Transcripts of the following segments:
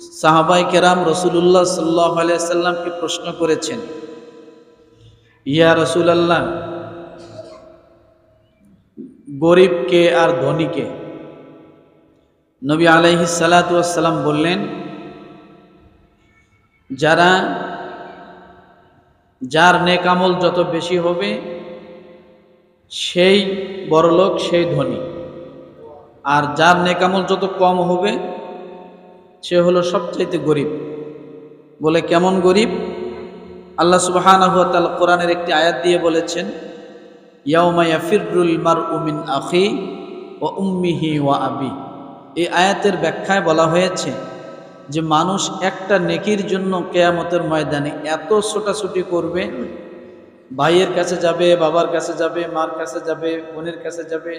সাহাবাই কেরাম রসুল্লাহ সাল্লাহ আলিয়াল্লামকে প্রশ্ন করেছেন, ইয়া রসুল রসুলাল্লাহ, গরিবকে আর ধনীকে? নবী আলাইহি সালাতাম বললেন, যারা, যার নেকামল যত বেশি হবে, সেই বড়লোক সেই ধনী। আর যার নেকামল যত কম হবে সে হলো সবচাইতে গরিব। বলে কেমন গরিব? আল্লাহ সুবাহানাহু কোরআনের একটি আয়াত দিয়ে বলেছেন, ইয়াউমা ইয়াফিরুল মারউ মিন আখি ওয়া উম্মিহি ওয়া আবি। এই আয়াতের ব্যাখ্যায় বলা হয়েছে যে, মানুষ একটা নেকির জন্য কেয়ামতের ময়দানে এত ছোটাছুটি করবে, ভাইয়ের কাছে যাবে, বাবার কাছে যাবে, মার কাছে যাবে, বোনের কাছে যাবে,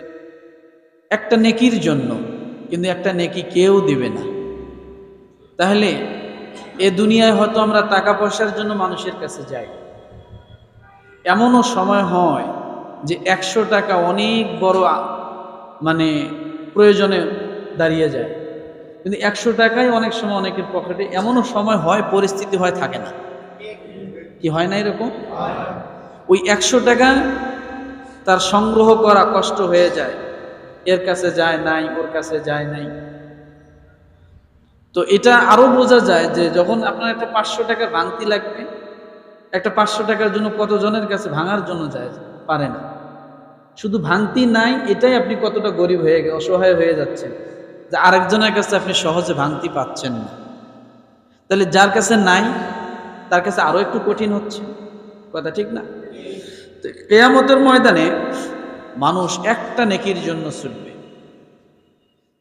একটা নেকির জন্য। কিন্তু একটা নেকি কেউ দিবে না। তাহলে এ দুনিয়ায় হয়তো আমরা টাকা পয়সার জন্য মানুষের কাছে যাই। এমনও সময় হয় যে একশো টাকা অনেক বড় মানে প্রয়োজনে দাঁড়িয়ে যায়। কিন্তু একশো টাকাই অনেক সময় অনেকের পকেটে এমনও সময় হয়, পরিস্থিতি হয়, থাকে না। কি হয় না এরকম? ওই একশো টাকা তার সংগ্রহ করা কষ্ট হয়ে যায়। এর কাছে যায় নাই, ওর কাছে যায় নাই। তো এটা আরও বোঝা যায় যে যখন আপনার একটা পাঁচশো টাকা ভাঙতি লাগবে, একটা পাঁচশো টাকার জন্য কতজনের কাছে ভাঙার জন্য যায়? পারে না। শুধু ভাঙতি নাই, এটাই আপনি কতটা গরিব হয়ে অসহায় হয়ে যাচ্ছেন। যে আরেকজনের কাছে আপনি সহজে ভাঙতি পাচ্ছেন না। তাহলে যার কাছে নাই, তার কাছে আরও একটু কঠিন হচ্ছে। কথা ঠিক না? তো কেয়ামতের ময়দানে মানুষ একটা নেকির জন্য ছুটবে।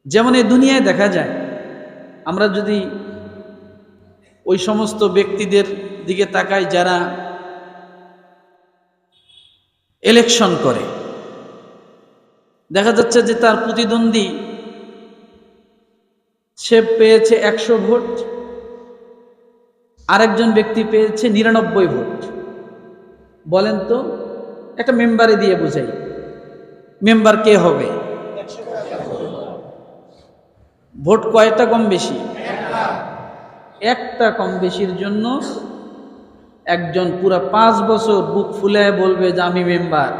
যেমন এই দুনিয়ায় দেখা যায় আমরা যদি ওই সমস্ত ব্যক্তিদের দিকে তাকাই যারা ইলেকশন করে, দেখা যাচ্ছে যে তার প্রতিদ্বন্দ্বী সে পেয়েছে একশো ভোট, আরেকজন ব্যক্তি পেয়েছে নিরানব্বই ভোট। বলেন তো, একটা মেম্বারে দিয়ে বুঝাই মেম্বার কে হবে? ভোট কয়টা কম বেশি? একটা কম বেশির জন্য একজন পুরা পাঁচ বছর বুক ফুলে বলবে যে আমি মেম্বার।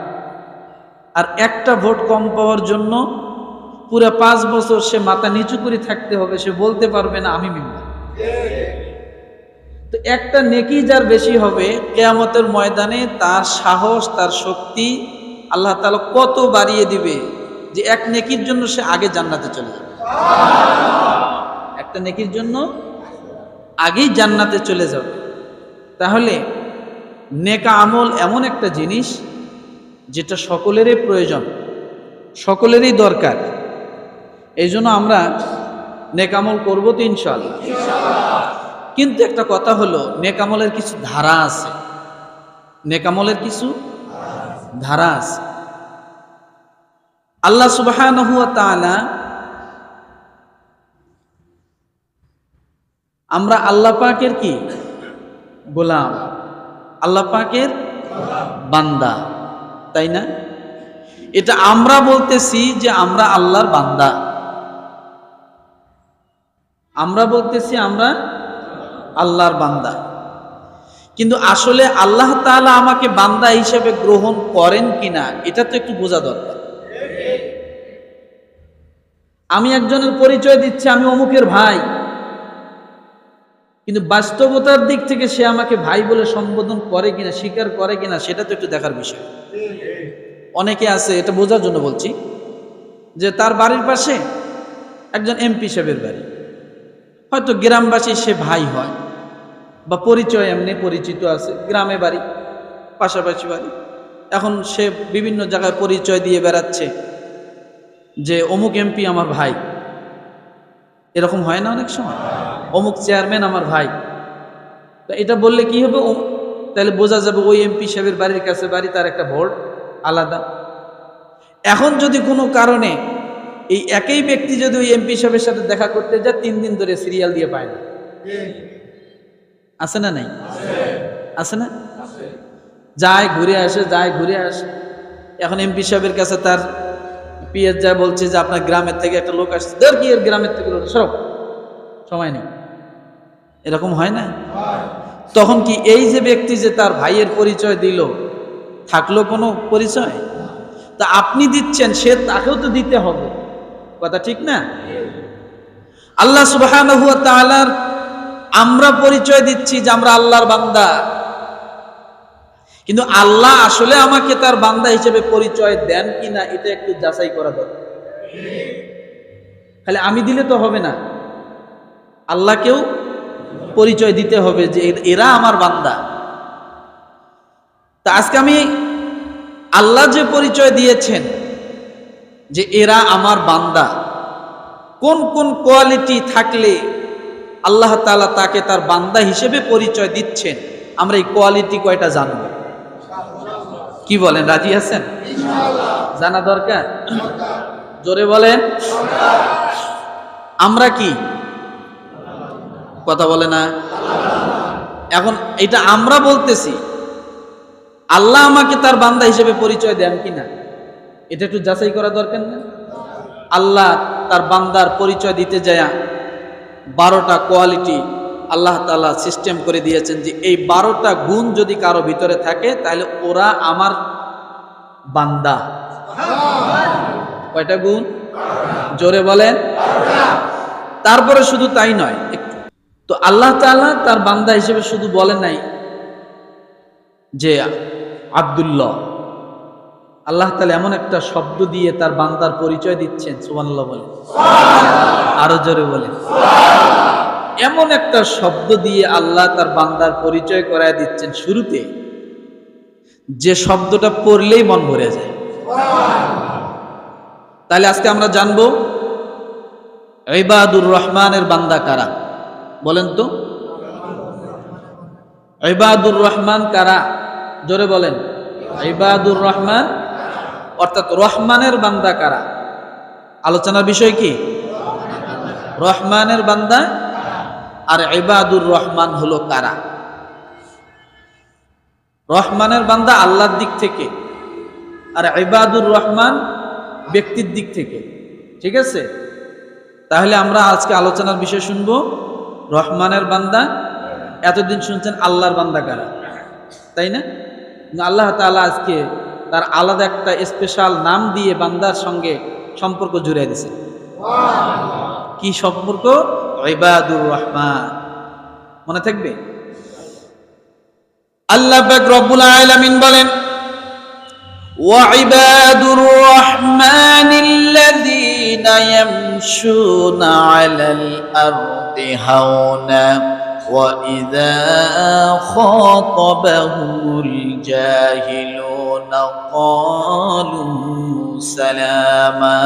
আর একটা ভোট কম পাওয়ার জন্য পুরা পাঁচ বছর সে মাথা নিচু করে থাকতে হবে, সে বলতে পারবে না, আমি মেম্বার। তো একটা নেকি যার বেশি হবে, কেয়ামতের ময়দানে তার সাহস, তার শক্তি আল্লাহ তাআলা কত বাড়িয়ে দিবে? যে এক নেকির জন্য সে আগে জান্নাতে চলে যাবে। একটা নেকির জন্য আগেই জান্নাতে চলে যাবে। তাহলে নেকা আমল এমন একটা জিনিস যেটা সকলেরই প্রয়োজন, সকলেরই দরকার। এই জন্য আমরা নেকামল করব তো ইনশাল্লাহ কিন্তু একটা কথা হলো নেকামলের কিছু ধারা আছে। নেকামলের কিছু ধারা আছে। আল্লাহ তাআলা আমরা আল্লাহ পাকের কি? গোলাম। আল্লাহ পাকের বান্দা। তাই না? এটা আমরা বলতেছি যে আমরা আল্লাহর বান্দা। আমরা বলতেছি আমরা আল্লাহর বান্দা। কিন্তু আসলে আল্লাহ তাআলা আমাকে বান্দা হিসেবে গ্রহণ করেন কিনা, এটা তো একটু বোঝা দরকার। আমি একজনের পরিচয় দিচ্ছি, আমি অমুকের ভাই। কিন্তু বাস্তবতার দিক থেকে সে আমাকে ভাই বলে সম্বোধন করে কিনা, স্বীকার করে কিনা, সেটা তো একটু দেখার বিষয়। অনেকে আছে, এটা বোঝার জন্য বলছি, যে তার বাড়ির পাশে একজন এমপি সাহেবের বাড়ি। হয়তো গ্রামবাসী সে ভাই হয়, বা পরিচয় এমনি পরিচিত আছে, গ্রামে বাড়ি, পাশাপাশি বাড়ি। এখন সে বিভিন্ন জায়গায় পরিচয় দিয়ে বেড়াচ্ছে। যে অমুক এমপি আমার ভাই। এরকম হয় না অনেক সময়? অমুক চেয়ারম্যান আমার ভাই। তা এটা বললে কি হবে? তাহলে বোঝা যাবে ওই এমপি সাহেবের বাড়ির কাছে বাড়ি, তার একটা ভোট আলাদা। এখন যদি কোনো কারণে এই একই ব্যক্তি যদি ওই এমপি সাহেবের সাথে দেখা করতে যায়, তিন দিন ধরে সিরিয়াল দিয়ে পায় না। আছে না নাই? আছে না? যায়, ঘুরে আসে, যায়, ঘুরে আসে। এখন এমপি সাহেবের কাছে তার পিএস যা বলছে যে আপনার গ্রামের থেকে একটা লোক আসছে, ধর কি এর গ্রামের থেকে লোক সরব সময় নেই। এরকম হয় না? তখন কি এই যে ব্যক্তি যে তার ভাইয়ের পরিচয় দিল, থাকল কোনো পরিচয়? তা আপনি দিচ্ছেন, সে তাকেও তো দিতে হবে। কথা ঠিক না? আল্লাহ তাআলার আমরা পরিচয় দিচ্ছি যে আমরা আল্লাহর বান্দা। কিন্তু আল্লাহ আসলে আমাকে তার বান্দা হিসেবে পরিচয় দেন কিনা, এটা একটু যাচাই করা দরকার। খালি আমি দিলে তো হবে না। আল্লাহকেও পরিচয় দিতে হবে যে এরা আমার বান্দা। তা আজকে আমি আল্লাহ যে পরিচয় দিয়েছেন যে এরা আমার বান্দা, কোন কোন কোয়ালিটি থাকলে আল্লাহ তালা তাকে তার বান্দা হিসেবে পরিচয় দিচ্ছেন, আমরা এই কোয়ালিটি কয়টা জানব? কি বলেন, রাজি আছেন? জানা দরকার? জোরে বলেন। আমরা কি? কথা বলে না। এখন এটা আমরা বলতেছি। আল্লাহ আমাকে তার বান্দা হিসেবে পরিচয় দেন কিনা, এটা একটু যাচাই করা দরকার না? আল্লাহ তার বান্দার পরিচয় দিতে যায় বারোটা কোয়ালিটি আল্লাহ তাআলা সিস্টেম করে দিয়েছেন যে এই বারোটা গুণ যদি কারও ভিতরে থাকে, তাহলে ওরা আমার বান্দা। কয়টা গুণ? জোরে বলেন। তারপরে শুধু তাই নয়, একটু। তো আল্লাহ তাআলা তার বান্দা হিসেবে শুধু বলেন নাই যে আব্দুল্লাহ। আল্লাহ তাআলা এমন একটা শব্দ দিয়ে তার বান্দার পরিচয় দিচ্ছেন, সুবহানাল্লাহ বলে আরও জোরে বলে এমন একটা শব্দ দিয়ে আল্লাহ তার বান্দার পরিচয় করায় দিচ্ছেন শুরুতে। যে শব্দটা পড়লেই মন ভরে যায়। তাহলে আজকে আমরা জানব, ইবাদুর রহমানের বান্দা কারা? বলেন তো। ইবাদুর রহমান কারা? জোরে বলেন। ইবাদুর রহমান, অর্থাৎ রহমানের বান্দা কারা? আলোচনার বিষয় কি? রহমানের বান্দা আর ইবাদুর রহমান হলো কারা? রহমানের বান্দা আল্লাহর দিক থেকে, আর ইবাদুর রহমান ব্যক্তির দিক থেকে। ঠিক আছে? তাহলে আমরা আজকে আলোচনার বিষয় শুনব, রহমানের বান্দা, এতদিন শুনছেন আল্লাহর বান্দা কারা? তাই না? আল্লাহ তাআলা আজকে তার আলাদা একটা স্পেশাল নাম দিয়ে বান্দার সঙ্গে সম্পর্ক জুড়ে দিছে কি সম্পর্ক? ইবাদুর রহমান মনে থাকবে আল্লাহ পাক রব্বুল আলামিন বলেন وعباد الرحمن الذين يمشون على الأرض هونا وإذا خاطبهم الجاهلون قالوا سلاما